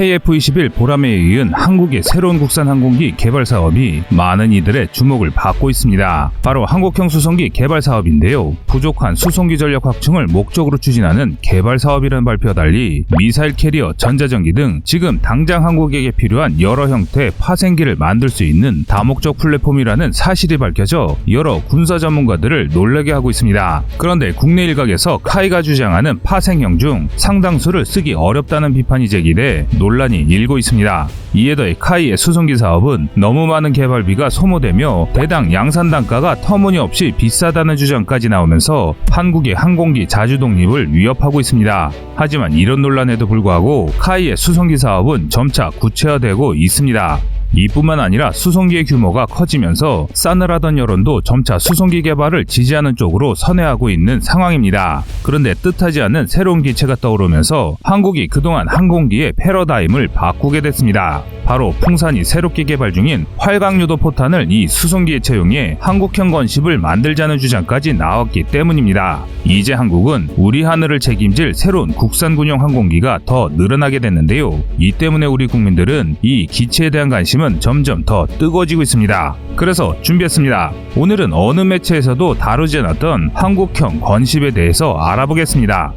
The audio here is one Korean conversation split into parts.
KF-21 보람에 이은 한국의 새로운 국산 항공기 개발 사업이 많은 이들의 주목을 받고 있습니다. 바로 한국형 수송기 개발 사업인데요. 부족한 수송기 전력 확충을 목적으로 추진하는 개발 사업이라는 발표와 달리 미사일 캐리어, 전자전기 등 지금 당장 한국에게 필요한 여러 형태의 파생기를 만들 수 있는 다목적 플랫폼이라는 사실이 밝혀져 여러 군사 전문가들을 놀라게 하고 있습니다. 그런데 국내 일각에서 카이가 주장하는 파생형 중 상당수를 쓰기 어렵다는 비판이 제기돼 논란이 일고 있습니다. 이에 더해 카이의 수송기 사업은 너무 많은 개발비가 소모되며 대당 양산 단가가 터무니없이 비싸다는 주장까지 나오면서 한국의 항공기 자주 독립을 위협하고 있습니다. 하지만 이런 논란에도 불구하고 카이의 수송기 사업은 점차 구체화되고 있습니다. 이뿐만 아니라 수송기의 규모가 커지면서 싸늘하던 여론도 점차 수송기 개발을 지지하는 쪽으로 선회하고 있는 상황입니다. 그런데 뜻하지 않은 새로운 기체가 떠오르면서 한국이 그동안 항공기의 패러다임을 바꾸게 됐습니다. 바로 풍산이 새롭게 개발 중인 활강유도 포탄을 이 수송기에 채용해 한국형 건십을 만들자는 주장까지 나왔기 때문입니다. 이제 한국은 우리 하늘을 책임질 새로운 국산군용 항공기가 더 늘어나게 됐는데요. 이 때문에 우리 국민들은 이 기체에 대한 관심 은 점점 더 뜨거워지고 있습니다. 그래서 준비했습니다. 오늘은 어느 매체에서도 다루지 않았던 한국형 건십에 대해서 알아보겠습니다.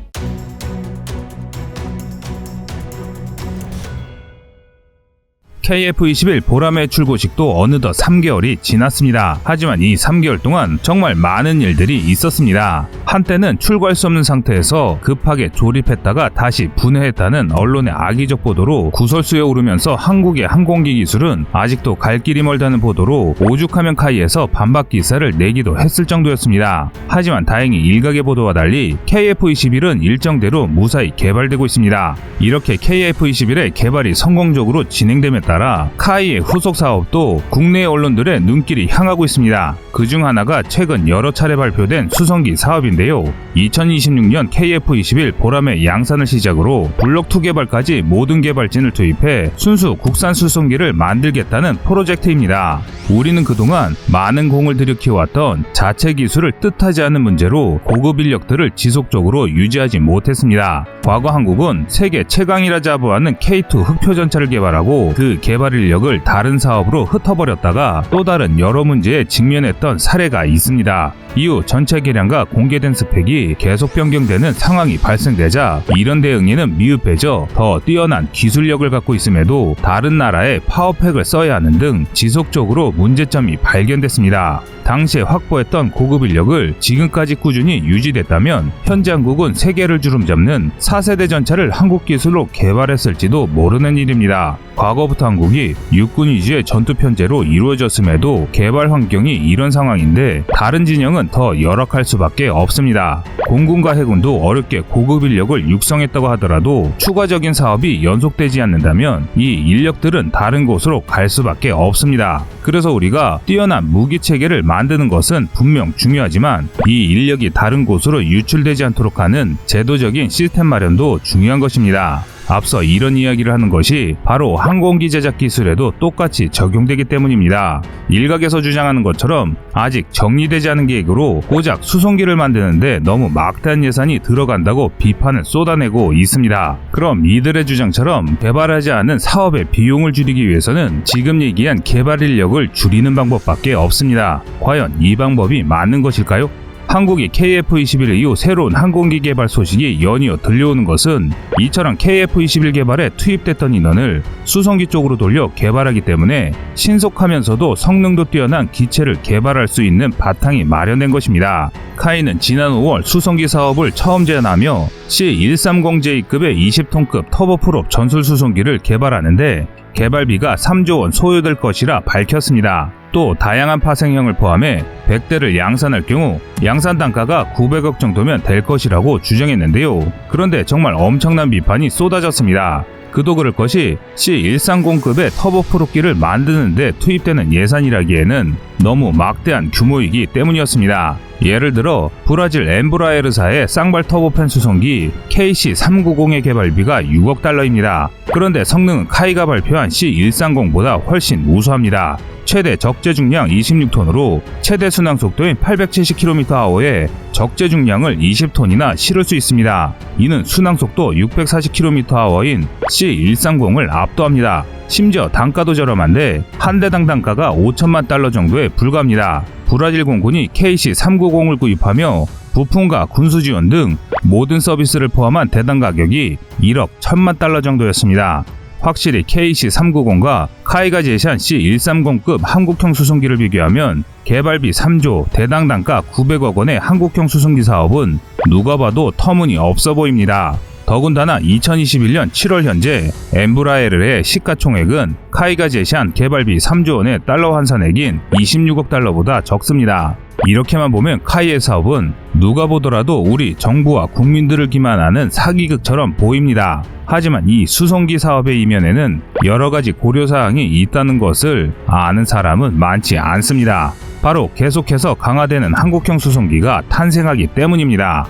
KF-21 보람의 출고식도 어느덧 3개월이 지났습니다. 하지만 이 3개월 동안 정말 많은 일들이 있었습니다. 한때는 출고할 수 없는 상태에서 급하게 조립했다가 다시 분해했다는 언론의 악의적 보도로 구설수에 오르면서 한국의 항공기 기술은 아직도 갈 길이 멀다는 보도로 오죽하면 카이에서 반박 기사를 내기도 했을 정도였습니다. 하지만 다행히 일각의 보도와 달리 KF-21은 일정대로 무사히 개발되고 있습니다. 이렇게 KF-21의 개발이 성공적으로 진행됨에 따라 카이의 후속 사업도 국내 언론들의 눈길이 향하고 있습니다. 그중 하나가 최근 여러 차례 발표된 수송기 사업인데요. 2026년 KF-21 보람의 양산을 시작으로 블록2 개발까지 모든 개발진을 투입해 순수 국산 수송기를 만들겠다는 프로젝트입니다. 우리는 그동안 많은 공을 들여 키워왔던 자체 기술을 뜻하지 않는 문제로 고급 인력들을 지속적으로 유지하지 못했습니다. 과거 한국은 세계 최강이라 자부하는 K2 흑표 전차를 개발하고 그 개발 인력을 다른 사업으로 흩어버렸다가 또 다른 여러 문제에 직면했던 사례가 있습니다. 이후 전체 개량과 공개된 스펙이 계속 변경되는 상황이 발생되자 이런 대응에는 미흡해져 더 뛰어난 기술력을 갖고 있음에도 다른 나라의 파워팩을 써야 하는 등 지속적으로 문제점이 발견됐습니다. 당시에 확보했던 고급 인력을 지금까지 꾸준히 유지됐다면 현재 한국은 세계를 주름잡는 4세대 전차를 한국 기술로 개발했을지도 모르는 일입니다. 과거부터 한국이 육군 위주의 전투 편제로 이루어졌음에도 개발 환경이 이런 상황인데 다른 진영은 더 열악할 수밖에 없습니다. 공군과 해군도 어렵게 고급 인력을 육성했다고 하더라도 추가적인 사업이 연속되지 않는다면 이 인력들은 다른 곳으로 갈 수밖에 없습니다. 그래서 우리가 뛰어난 무기 체계를 만드는 것은 분명 중요하지만 이 인력이 다른 곳으로 유출되지 않도록 하는 제도적인 시스템 마련도 중요한 것입니다. 앞서 이런 이야기를 하는 것이 바로 항공기 제작 기술에도 똑같이 적용되기 때문입니다. 일각에서 주장하는 것처럼 아직 정리되지 않은 계획으로 고작 수송기를 만드는데 너무 막대한 예산이 들어간다고 비판을 쏟아내고 있습니다. 그럼 이들의 주장처럼 개발하지 않은 사업의 비용을 줄이기 위해서는 지금 얘기한 개발 인력을 줄이는 방법밖에 없습니다. 과연 이 방법이 맞는 것일까요? 한국이 KF-21 이후 새로운 항공기 개발 소식이 연이어 들려오는 것은 이처럼 KF-21 개발에 투입됐던 인원을 수송기 쪽으로 돌려 개발하기 때문에 신속하면서도 성능도 뛰어난 기체를 개발할 수 있는 바탕이 마련된 것입니다. 카이는 지난 5월 수송기 사업을 처음 제안하며 C130J급의 20톤급 터보프롭 전술 수송기를 개발하는데 개발비가 3조 원 소요될 것이라 밝혔습니다. 또 다양한 파생형을 포함해 100대를 양산할 경우 양산 단가가 900억 정도면 될 것이라고 주장했는데요. 그런데 정말 엄청난 비판이 쏟아졌습니다. 그도 그럴 것이 C130급의 터보 프로기를 만드는데 투입되는 예산이라기에는 너무 막대한 규모이기 때문이었습니다. 예를 들어 브라질 엠브라에르사의 쌍발 터보팬 수송기 KC390의 개발비가 6억 달러입니다. 그런데 성능은 카이가 발표한 C130보다 훨씬 우수합니다. 최대 적재 중량 26톤으로 최대 순항 속도인 870km/h에 적재 중량을 20톤이나 실을 수 있습니다. 이는 순항 속도 640km/h인 C130을 압도합니다. 심지어 단가도 저렴한데 한 대당 단가가 5천만 달러 정도에 불과합니다. 브라질 공군이 KC390을 구입하며 부품과 군수 지원 등 모든 서비스를 포함한 대당 가격이 1억 1천만 달러 정도였습니다. 확실히 KC390과 카이가 제시한 C130급 한국형 수송기를 비교하면 개발비 3조, 대당 단가 900억 원의 한국형 수송기 사업은 누가 봐도 터무니 없어 보입니다. 더군다나 2021년 7월 현재 엠브라에르의 시가총액은 카이가 제시한 개발비 3조 원의 달러 환산액인 26억 달러보다 적습니다. 이렇게만 보면 카이의 사업은 누가 보더라도 우리 정부와 국민들을 기만하는 사기극처럼 보입니다. 하지만 이 수송기 사업의 이면에는 여러 가지 고려사항이 있다는 것을 아는 사람은 많지 않습니다. 바로 계속해서 강화되는 한국형 수송기가 탄생하기 때문입니다.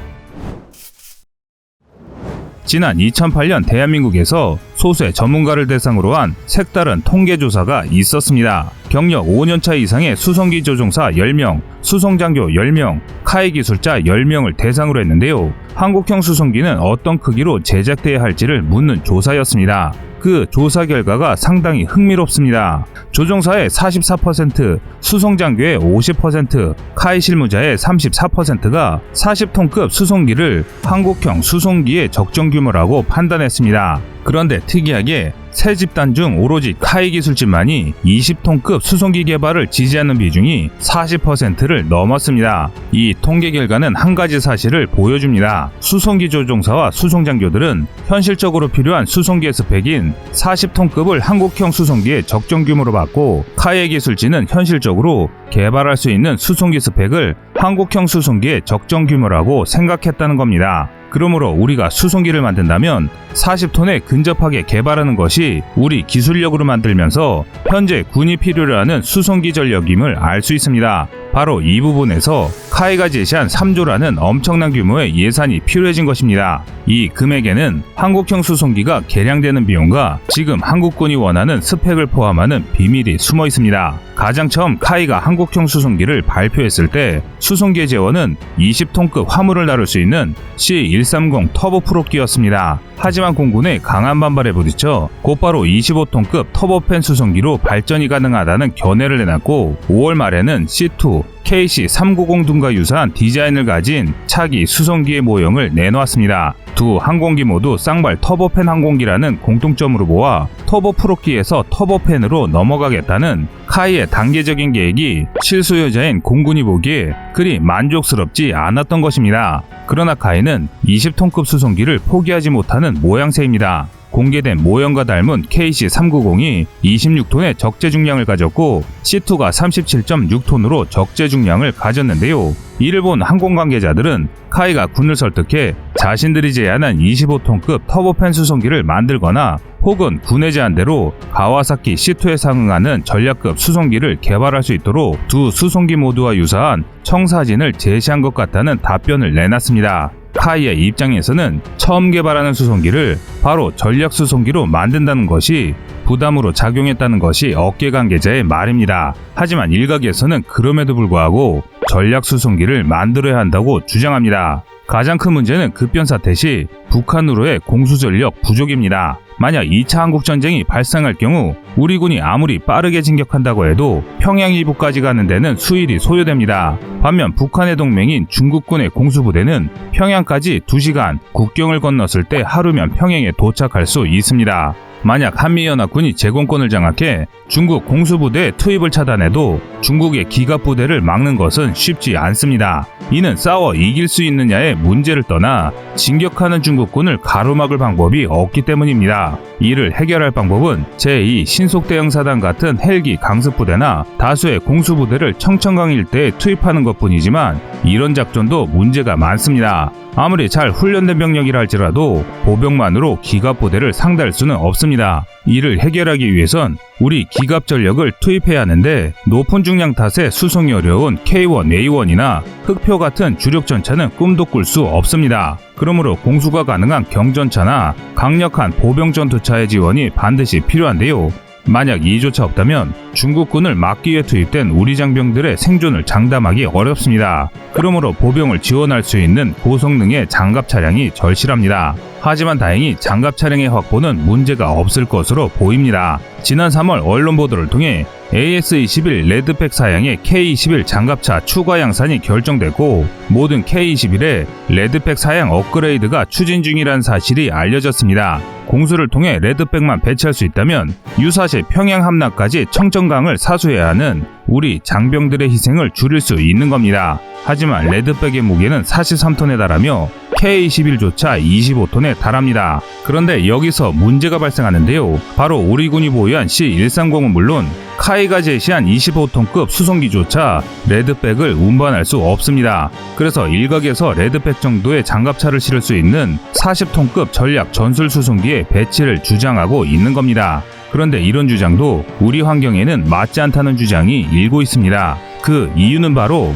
지난 2008년 대한민국에서 소수의 전문가를 대상으로 한 색다른 통계조사가 있었습니다. 경력 5년차 이상의 수송기 조종사 10명, 수송장교 10명, 카이 기술자 10명을 대상으로 했는데요. 한국형 수송기는 어떤 크기로 제작돼야 할지를 묻는 조사였습니다. 그 조사 결과가 상당히 흥미롭습니다. 조종사의 44%, 수송장교의 50%, 카이 실무자의 34%가 40톤급 수송기를 한국형 수송기의 적정 규모라고 판단했습니다. 그런데 특이하게 세 집단 중 오로지 카이 기술집만이 20톤급 수송기 개발을 지지하는 비중이 40%를 넘었습니다. 이 통계 결과는 한 가지 사실을 보여줍니다. 수송기 조종사와 수송장교들은 현실적으로 필요한 수송기의 스펙인 40톤급을 한국형 수송기의 적정 규모로 받고 카이 기술지는 현실적으로 개발할 수 있는 수송기 스펙을 한국형 수송기의 적정 규모라고 생각했다는 겁니다. 그러므로 우리가 수송기를 만든다면 40톤에 근접하게 개발하는 것이 우리 기술력으로 만들면서 현재 군이 필요로 하는 수송기 전력임을 알 수 있습니다. 바로 이 부분에서 카이가 제시한 3조라는 엄청난 규모의 예산이 필요해진 것입니다. 이 금액에는 한국형 수송기가 개량되는 비용과 지금 한국군이 원하는 스펙을 포함하는 비밀이 숨어 있습니다. 가장 처음 카이가 한국형 수송기를 발표했을 때 수송기의 재원은 20톤급 화물을 다룰 수 있는 C130 터보 프로기였습니다. 하지만 공군의 강한 반발에 부딪혀 곧바로 25톤급 터보팬 수송기로 발전이 가능하다는 견해를 내놨고 5월 말에는 C2, KC390 등과 유사한 디자인을 가진 차기 수송기의 모형을 내놓았습니다. 두 항공기 모두 쌍발 터보팬 항공기라는 공통점으로 보아 터보 프로키에서 터보팬으로 넘어가겠다는 카이의 단계적인 계획이 실소유자인 공군이 보기에 그리 만족스럽지 않았던 것입니다. 그러나 카이는 20톤급 수송기를 포기하지 못하는 모양새입니다. 공개된 모형과 닮은 KC390이 26톤의 적재 중량을 가졌고 C2가 37.6톤으로 적재 중량을 가졌는데요. 이를 본 항공 관계자들은 카이가 군을 설득해 자신들이 제안한 25톤급 터보팬 수송기를 만들거나 혹은 군의 제안대로 가와사키 C2에 상응하는 전략급 수송기를 개발할 수 있도록 두 수송기 모두와 유사한 청사진을 제시한 것 같다는 답변을 내놨습니다. 카이의 입장에서는 처음 개발하는 수송기를 바로 전략 수송기로 만든다는 것이 부담으로 작용했다는 것이 업계 관계자의 말입니다. 하지만 일각에서는 그럼에도 불구하고 전략 수송기를 만들어야 한다고 주장합니다. 가장 큰 문제는 급변 사태 시 북한으로의 공수 전력 부족입니다. 만약 2차 한국전쟁이 발생할 경우 우리 군이 아무리 빠르게 진격한다고 해도 평양 이북까지 가는 데는 수일이 소요됩니다. 반면 북한의 동맹인 중국군의 공수부대는 평양까지 2시간, 국경을 건넜을 때 하루면 평양에 도착할 수 있습니다. 만약 한미연합군이 제공권을 장악해 중국 공수부대의 투입을 차단해도 중국의 기갑부대를 막는 것은 쉽지 않습니다. 이는 싸워 이길 수 있느냐의 문제를 떠나 진격하는 중국군을 가로막을 방법이 없기 때문입니다. 이를 해결할 방법은 제2 신속대형사단 같은 헬기 강습부대나 다수의 공수부대를 청천강 일대에 투입하는 것 뿐이지만 이런 작전도 문제가 많습니다. 아무리 잘 훈련된 병력이라 할지라도 보병만으로 기갑 부대를 상대할 수는 없습니다. 이를 해결하기 위해선 우리 기갑 전력을 투입해야 하는데 높은 중량 탓에 수송이 어려운 K1, A1이나 흑표 같은 주력 전차는 꿈도 꿀 수 없습니다. 그러므로 공수가 가능한 경전차나 강력한 보병 전투차의 지원이 반드시 필요한데요. 만약 이조차 없다면 중국군을 막기 위해 투입된 우리 장병들의 생존을 장담하기 어렵습니다. 그러므로 보병을 지원할 수 있는 고성능의 장갑 차량이 절실합니다. 하지만 다행히 장갑 차량의 확보는 문제가 없을 것으로 보입니다. 지난 3월 언론 보도를 통해 AS-21 레드백 사양의 K-21 장갑차 추가 양산이 결정되고 모든 K-21의 레드백 사양 업그레이드가 추진 중이라는 사실이 알려졌습니다. 공수를 통해 레드백만 배치할 수 있다면 유사시 평양 함락까지 청정 강을 사수해야 하는 우리 장병들의 희생을 줄일 수 있는 겁니다. 하지만 레드백의 무게는 43톤에 달하며 K-21조차 25톤에 달합니다. 그런데 여기서 문제가 발생하는데요. 바로 우리 군이 보유한 C-130은 물론 카이가 제시한 25톤급 수송기조차 레드백을 운반할 수 없습니다. 그래서 일각에서 레드백 정도의 장갑차를 실을 수 있는 40톤급 전략 전술 수송기의 배치를 주장하고 있는 겁니다. 그런데 이런 주장도 우리 환경에는 맞지 않다는 주장이 일고 있습니다. 그 이유는 바로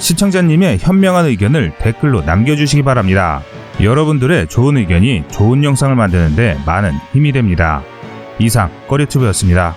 시청자님의 현명한 의견을 댓글로 남겨주시기 바랍니다. 여러분들의 좋은 의견이 좋은 영상을 만드는데 많은 힘이 됩니다. 이상 꺼리튜브였습니다.